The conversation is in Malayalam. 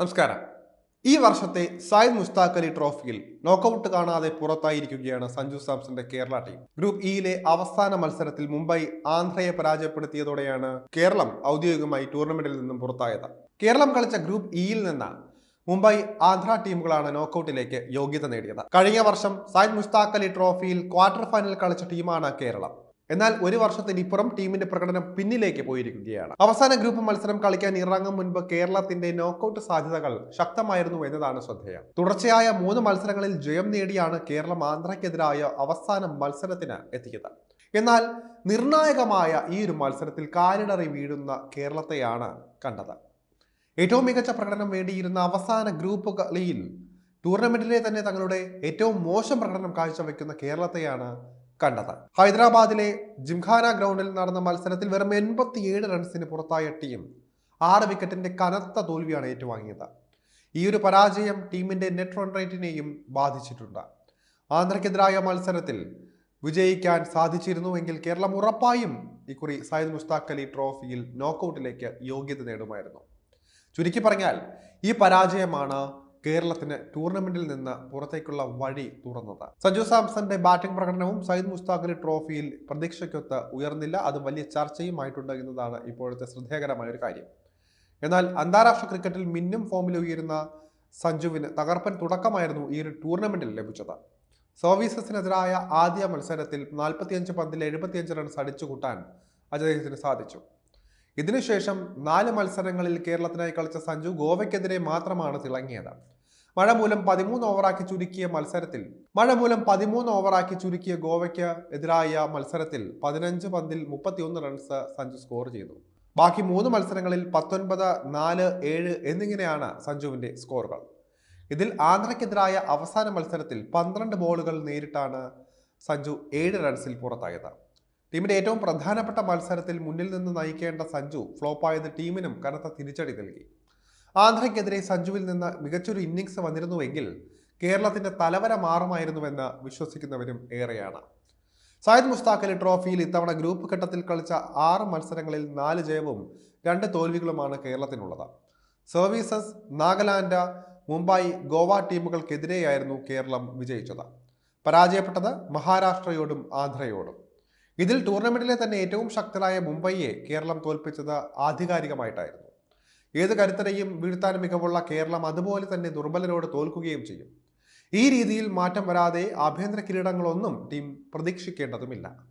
നമസ്കാരം. ഈ വർഷത്തെ സായിദ് മുസ്താഖ് അലി ട്രോഫിയിൽ നോക്കൌട്ട് കാണാതെ പുറത്തായിരിക്കുകയാണ് സഞ്ജു സാംസന്റെ കേരള ടീം. ഗ്രൂപ്പ് ഇയിലെ അവസാന മത്സരത്തിൽ മുംബൈ ആന്ധ്രയെ പരാജയപ്പെടുത്തിയതോടെയാണ് കേരളം ഔദ്യോഗികമായി ടൂർണമെന്റിൽ നിന്നും പുറത്തായത്. കേരളം കളിച്ച ഗ്രൂപ്പ് ഇയിൽ നിന്ന് മുംബൈ ആന്ധ്ര ടീമുകളാണ് നോക്കൌട്ടിലേക്ക് യോഗ്യത നേടിയത്. കഴിഞ്ഞ വർഷം സായിദ് മുസ്താഖ് അലി ട്രോഫിയിൽ ക്വാർട്ടർ ഫൈനൽ കളിച്ച ടീമാണ് കേരളം. എന്നാൽ ഒരു വർഷത്തിനിപ്പുറം ടീമിന്റെ പ്രകടനം പിന്നിലേക്ക് പോയിരിക്കുകയാണ്. അവസാന ഗ്രൂപ്പ് മത്സരം കളിക്കാൻ ഇറങ്ങും മുൻപ് കേരളത്തിന്റെ നോക്കൌട്ട് സാധ്യതകൾ ശക്തമായിരുന്നു എന്നതാണ് ശ്രദ്ധേയം. തുടർച്ചയായ മൂന്ന് മത്സരങ്ങളിൽ ജയം നേടിയാണ് കേരളം ആന്ധ്രയ്ക്കെതിരായ അവസാന മത്സരത്തിന് എത്തിയത്. എന്നാൽ നിർണായകമായ ഈ ഒരു മത്സരത്തിൽ കാലിടറി വീഴുന്ന കേരളത്തെയാണ് കണ്ടത്. ഏറ്റവും മികച്ച പ്രകടനം വേണ്ടിയിരുന്ന അവസാന ഗ്രൂപ്പ് കളിയിൽ ടൂർണമെന്റിലെ തന്നെ തങ്ങളുടെ ഏറ്റവും മോശം പ്രകടനം കാഴ്ചവെക്കുന്ന കേരളത്തെയാണ് കണ്ടത്. ഹൈദരാബാദിലെ ജിംഖാന ഗ്രൗണ്ടിൽ നടന്ന മത്സരത്തിൽ വെറും എൺപത്തിയേഴ് റൺസിന് പുറത്തായ ടീം ആറ് വിക്കറ്റിന്റെ കനത്ത തോൽവിയാണ് ഏറ്റുവാങ്ങിയത്. ഈ ഒരു പരാജയം ടീമിന്റെ നെറ്റ് റൺ റേറ്റിനെയും ബാധിച്ചിട്ടുണ്ട്. ആന്ധ്രയ്ക്കെതിരായ മത്സരത്തിൽ വിജയിക്കാൻ സാധിച്ചിരുന്നുവെങ്കിൽ കേരളം ഉറപ്പായും ഇക്കുറി സയ്യിദ് മുസ്താഖ് അലി ട്രോഫിയിൽ നോക്കൌട്ടിലേക്ക് യോഗ്യത നേടുമായിരുന്നു. ചുരുക്കി പറഞ്ഞാൽ ഈ പരാജയമാണ് കേരളത്തിന് ടൂർണമെന്റിൽ നിന്ന് പുറത്തേക്കുള്ള വഴി തുറന്നത്. സഞ്ജു സാംസന്റെ ബാറ്റിംഗ് പ്രകടനവും സയ്യിദ് മുസ്താഖലി ട്രോഫിയിൽ പ്രതീക്ഷയ്ക്കൊത്ത് ഉയർന്നില്ല. അത് വലിയ ചർച്ചയുമായിട്ടുണ്ട് എന്നതാണ് ഇപ്പോഴത്തെ ശ്രദ്ധേയകരമായ ഒരു കാര്യം. എന്നാൽ അന്താരാഷ്ട്ര ക്രിക്കറ്റിൽ മിന്നും ഫോമിൽ ഉയരുന്ന സഞ്ജുവിന് തകർപ്പൻ തുടക്കമായിരുന്നു ഈ ഒരു ടൂർണമെന്റിൽ ലഭിച്ചത്. സർവീസസിനെതിരായ ആദ്യ മത്സരത്തിൽ നാൽപ്പത്തിയഞ്ച് പന്തിൽ എഴുപത്തിയഞ്ച് റൺസ് അടിച്ചു കൂട്ടാൻ അദ്ദേഹത്തിന് സാധിച്ചു. ഇതിനുശേഷം നാല് മത്സരങ്ങളിൽ കേരളത്തിനായി കളിച്ച സഞ്ജു ഗോവയ്ക്കെതിരെ മാത്രമാണ് തിളങ്ങിയത്. മഴ മൂലം പതിമൂന്ന് ഓവറാക്കി ചുരുക്കിയ മത്സരത്തിൽ മഴ മൂലം പതിമൂന്ന് ഓവറാക്കി ചുരുക്കിയ ഗോവയ്ക്ക് എതിരായ മത്സരത്തിൽ പതിനഞ്ച് പന്തിൽ മുപ്പത്തിയൊന്ന് റൺസ് സഞ്ജു സ്കോർ ചെയ്തു. ബാക്കി മൂന്ന് മത്സരങ്ങളിൽ പത്തൊൻപത് നാല് ഏഴ് എന്നിങ്ങനെയാണ് സഞ്ജുവിന്റെ സ്കോറുകൾ. ഇതിൽ ആന്ധ്രയ്ക്കെതിരായ അവസാന മത്സരത്തിൽ പന്ത്രണ്ട് ബോളുകൾ നേരിട്ടാണ് സഞ്ജു ഏഴ് റൺസിൽ പുറത്തായത്. ടീമിന്റെ ഏറ്റവും പ്രധാനപ്പെട്ട മത്സരത്തിൽ മുന്നിൽ നിന്ന് നയിക്കേണ്ട സഞ്ജു ഫ്ലോപ്പായത് ടീമിനും കനത്ത തിരിച്ചടി നൽകി. ആന്ധ്രയ്ക്കെതിരെ സഞ്ജുവിൽ നിന്ന് മികച്ചൊരു ഇന്നിങ്സ് വന്നിരുന്നുവെങ്കിൽ കേരളത്തിന്റെ തലവര മാറുമായിരുന്നുവെന്ന് വിശ്വസിക്കുന്നവരും ഏറെയാണ്. സയ്യിദ് മുസ്താഖ് അലി ട്രോഫിയിൽ ഇത്തവണ ഗ്രൂപ്പ് ഘട്ടത്തിൽ കളിച്ച ആറ് മത്സരങ്ങളിൽ നാല് ജയവും രണ്ട് തോൽവികളുമാണ് കേരളത്തിനുള്ളത്. സർവീസസ് നാഗാലാൻഡ് മുംബൈ ഗോവ ടീമുകൾക്കെതിരെയായിരുന്നു കേരളം വിജയിച്ചത്. പരാജയപ്പെട്ടത് മഹാരാഷ്ട്രയോടും ആന്ധ്രയോടും. ഇതിൽ ടൂർണമെന്റിലെ തന്നെ ഏറ്റവും ശക്തരായ മുംബൈയെ കേരളം തോൽപ്പിച്ചത് ആധികാരികമായിട്ടായിരുന്നു. ഏത് കരുത്തരെയും വീഴ്ത്താൻ മികവുള്ള കേരളം അതുപോലെ തന്നെ ദുർബലരോട് തോൽക്കുകയും ചെയ്യും. ഈ രീതിയിൽ മാറ്റം വരാതെ ആഭ്യന്തര കിരീടങ്ങളൊന്നും ടീം പ്രതീക്ഷിക്കേണ്ടതുമില്ല.